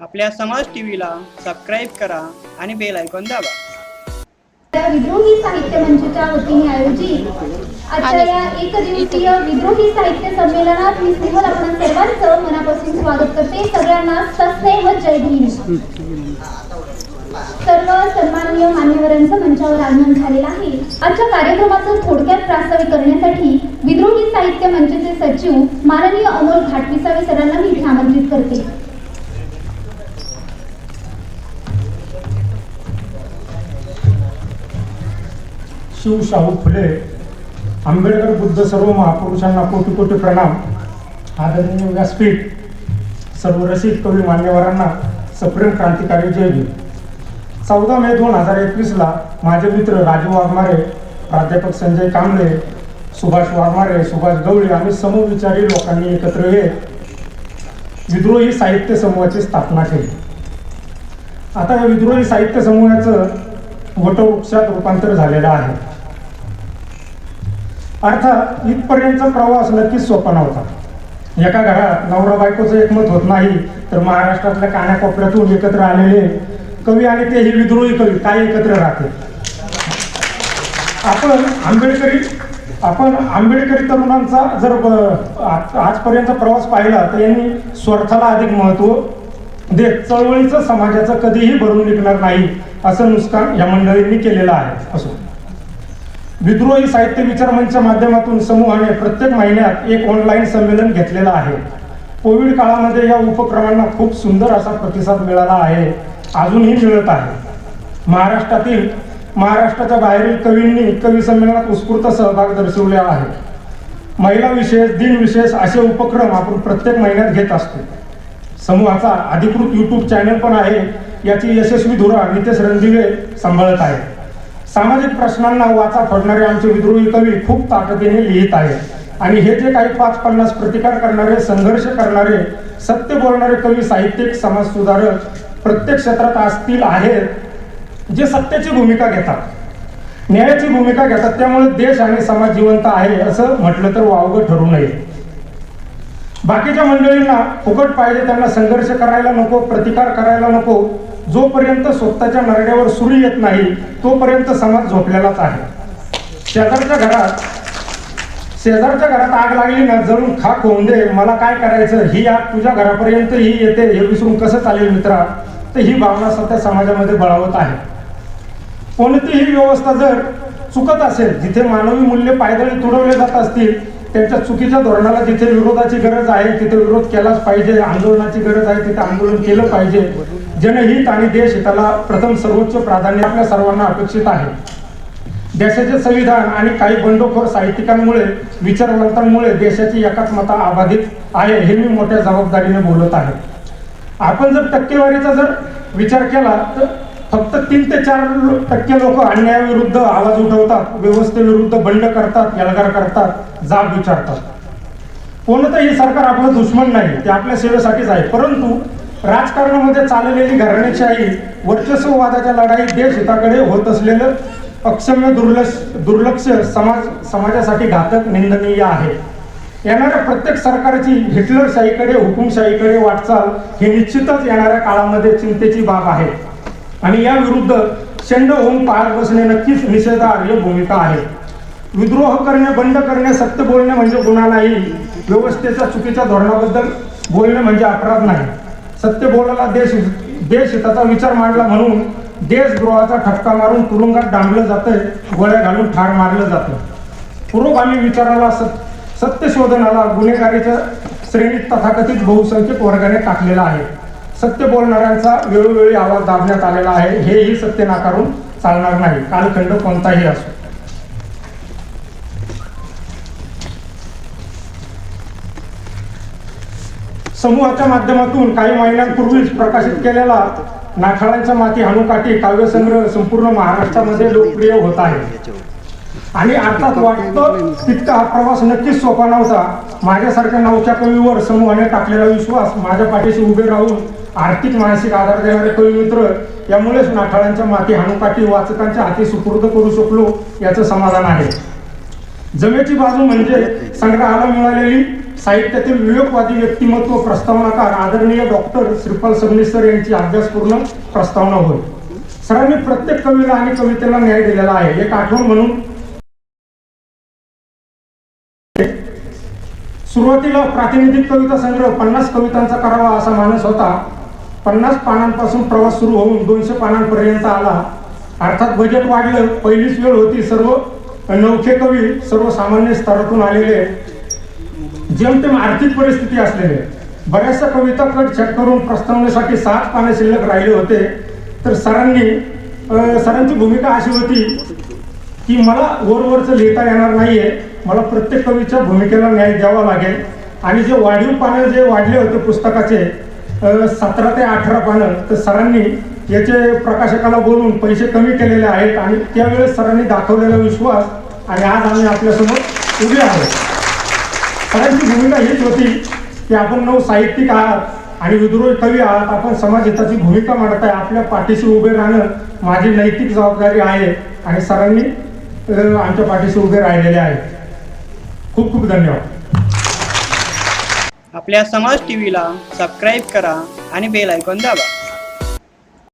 आपल्या समाज टीव्हीला सबस्क्राईब करा आणि बेल आयकॉन दाबा. विद्रोही साहित्य मंचच्या वतीने आयोजित आजच्या या एक दिवसीय विद्रोही साहित्य संमेलनात मी सिंहल आपण सर्वांचं मनापासून स्वागत करते. सगळ्यांना सस्नेह जय भीम. सर्व सन्माननीय मान्यवरांचं मंचावर आगमन झालेलं आहे. आजच्या कार्यक्रमाचं थोडक्यात प्रास्ताविक करण्यासाठी विद्रोही साहित्य मंचचे सचिव माननीय अमोल घाटविसावे सरांना मी इथे आमंत्रित करते. शिव शाहू फुले आंबेडकर बुद्ध सर्व महापुरुषांना कोटी कोटी प्रणाम. आदरणीय व्यासपीठ सर्व रसिक कवी मान्यवरांना सप्रेम क्रांतिकारी जय भीम. चौदा मे दोन हजार एकवीसला माझे मित्र राजू वाघमारे प्राध्यापक संजय कांबळे सुभाष वाघमारे सुभाष गवळी आम्ही समविचारी लोकांनी एकत्र येत विद्रोही साहित्य समूहाची स्थापना केली. आता या विद्रोही साहित्य समूहाचं वटवृक्षात रूपांतर झालेलं आहे. अर्थात इथपर्यंतचा प्रवास नक्कीच सोपा नव्हता. एका घरात नवरा बायकोचं एकमत होत नाही तर महाराष्ट्रातल्या कानाकोपऱ्यातून एकत्र आलेले कवी आणि तेही विद्रोही कवी काय एकत्र राहते. आपण आंबेडकरी आपण आंबेडकरी तरुणांचा जर आजपर्यंत प्रवास पाहिला तर यांनी स्वार्थाला अधिक महत्त्व देत चळवळीचं समाजाचं कधीही भरून निघणार नाही असं नुकसान या मंडळींनी केलेलं आहे. असो. विद्रोही साहित्य विचार मंचच्या माध्यमातून समूहाने प्रत्येक महिन्यात एक ऑनलाईन संमेलन घेतलेलं आहे. कोविड काळामध्ये या उपक्रमांना खूप सुंदर असा प्रतिसाद मिळाला आहे. अजूनही मिळत आहे. महाराष्ट्रातील महाराष्ट्राच्या बाहेरील कवींनी कवी संमेलनात उत्स्फूर्त सहभाग दर्शवलेला आहे. महिला विशेष दिन विशेष असे उपक्रम आपण प्रत्येक महिन्यात घेत असतो. समूहाचा अधिकृत यूट्यूब चॅनल पण आहे. याची यशस्वी धुरा नितेश रणदिवे सांभाळत आहे. सामाजिक प्रश्नांना वाचा फोडणारे आमचे विद्रोही कवी खूप ताकदीने लिहित आहे आणि हे जे काही पाच पन्नास प्रतिकार करणारे संघर्ष करणारे सत्य बोलणारे कवी साहित्यिक समाजसुधारक प्रत्येक क्षेत्रात असतील आहेत जे सत्याची भूमिका घेतात. न्यायाची भूमिका घेतात. त्यामुळे देश आणि समाज जिवंत आहे असं म्हटलं तर वावगं ठरू नये. बाकीच्या मंडळींना फुकट पाहिजे त्यांना संघर्ष करायला नको प्रतिकार करायला नको जोपर्यंत स्वतःच्या नरड्यावर सुरू येत नाही तोपर्यंत समाज झोपलेलाच आहे. शेजारच्या घरात शेजारच्या घरात आग लागली ना जळून खाक होऊन दे मला काय करायचं? ही आग तुझ्या घरापर्यंत ही येते हे विसरून कसं चालेल मित्रा? तर ही भावना सध्या समाजामध्ये बळावत आहे. कोणतीही व्यवस्था जर चुकत असेल जिथे मानवी मूल्य पायदळी तुडवले जात असतील त्यांच्या चुकीच्या धोरणाला जिथे विरोधाची गरज आहे तिथे विरोध केलाच पाहिजे आंदोलनाची गरज आहे तिथे आंदोलन केलं पाहिजे. जनहित आणि देश हिताला प्रथम सर्वोच्च प्राधान्य आपल्या सर्वांना अपेक्षित आहे. देशाचे संविधान आणि काही बंडखोर साहित्यिकांमुळे विचारवंतांमुळे देशाची एकात्मता अबाधित आहे हे मी मोठ्या जबाबदारीने बोलत आहे. आपण जर टक्केवारीचा जर विचार केला तर फक्त तीन ते चार टक्के लोक अन्यायाविरुद्ध आवाज उठवतात व्यवस्थेविरुद्ध बंड करतात एल्गार करतात जाब विचारतात. कोणतंही सरकार आपलं दुश्मन नाही ते आपल्या सेवेसाठीच आहे. परंतु राजकारणामध्ये चाललेली घराणेशाही वर्चस्ववादाच्या लढाईत देश हिताकडे होत असलेलं अक्षम्य दुर्लक्ष दुर्लक्ष समाज समाजासाठी घातक निंदनीय आहे. येणाऱ्या प्रत्येक सरकारची हिटलरशाहीकडे हुकुमशाहीकडे वाटचाल ही निश्चितच येणाऱ्या काळामध्ये चिंतेची बाब आहे. आणि या विरुद्ध शेंड होऊन पार बसणे नक्कीच निषेधार्ह भूमिका आहे. विद्रोह करणे बंद करणे सत्य बोलणे म्हणजे गुन्हा नाही. व्यवस्थेच्या चुकीच्या धोरणाबद्दल बोलणे म्हणजे अपराध नाही. सत्य बोलायला देश देश हिताचा विचार मांडला म्हणून देशद्रोहाचा ठपका मारून तुरुंगात डांबलं जातंय गोळ्या घालून ठार मारलं जातं पुरोगामी विचाराला सत सत्य शोधनाला गुन्हेगारीच्या श्रेणीत तथाकथित बहुसंख्यक वर्गाने टाकलेला आहे. सत्य बोलणाऱ्यांचा वेळोवेळी आवाज दाबण्यात आलेला आहे. हेही सत्य नाकारून चालणार नाही. कालखंड कोणताही असो. समूहाच्या माध्यमातून काही महिन्यांपूर्वीच प्रकाशित केलेला नाठाळांच्या माती हनुकाठी काव्यसंग्रह संपूर्ण महाराष्ट्रामध्ये लोकप्रिय होत आहे. आणि अर्थात वाटतं तितका हा प्रवास नक्कीच सोपा नव्हता. माझ्यासारख्या नवख्या कवीवर समूहाने टाकलेला विश्वास माझ्या पाठीशी उभे राहून आर्थिक मानसिक आधार देणारे कवी मित्र यामुळेच नाठाळांच्या माती हनुकाठी वाचकांच्या हाती सुपूर्द करू शकलो याचं समाधान आहे. जमेची बाजू म्हणजे संग्रहाला मिळालेली साहित्यातील विवेकवादी व्यक्तिमत्व प्रस्तावनाकार आदरणीय डॉक्टर श्रीपाल सबनीसर सर यांची अभ्यासपूर्ण प्रस्तावना होय. सरांनी प्रत्येक कवीला आणि कवितेला न्याय दिलेला आहे. एक आठवण म्हणून सुरुवातीला प्रातिनिधिक कविता संग्रह पन्नास कवितांचा करावा असा मानस होता. पन्नास पानांपासून प्रवास सुरू होऊन दोनशे पानांपर्यंत आला. अर्थात बजेट वाढलं पहिलीच वेळ होती सर्व नवखे कवी सर्वसामान्य स्तरातून आलेले जेमतेम आर्थिक परिस्थिती असलेले. बऱ्याचशा कविता कट छट करून प्रस्तावनेसाठी सात पाने शिल्लक राहिले होते. तर सरांनी सरांची भूमिका अशी होती की मला वरवरचं लिहिता येणार नाहीये. मला प्रत्येक कवीच्या भूमिकेला न्याय द्यावा लागेल. आणि जे वाढीव पानं जे वाढले होते पुस्तकाचे सतरा ते अठरा पानं तर सरांनी याचे प्रकाशकाला बोलून पैसे कमी केलेले आहेत आणि त्यावेळेस सरांनी दाखवलेला विश्वास आणि आज आम्ही आपल्यासमोर उभे आहोत. सरांची भूमिका हीच होती की आपण नऊ साहित्यिक आहात आणि विद्रोही कवी आहात. आपण समाजहिताची भूमिका मांडताय आपल्या पाठीशी उभे राहणं माझी नैतिक जबाबदारी आहे आणि सरांनी आमच्या पाठीशी उभे राहिलेले आहेत. खूप खूप धन्यवाद. आपल्या समाज टीव्हीला सबस्क्राईब करा आणि बेल ऐकून दाबा.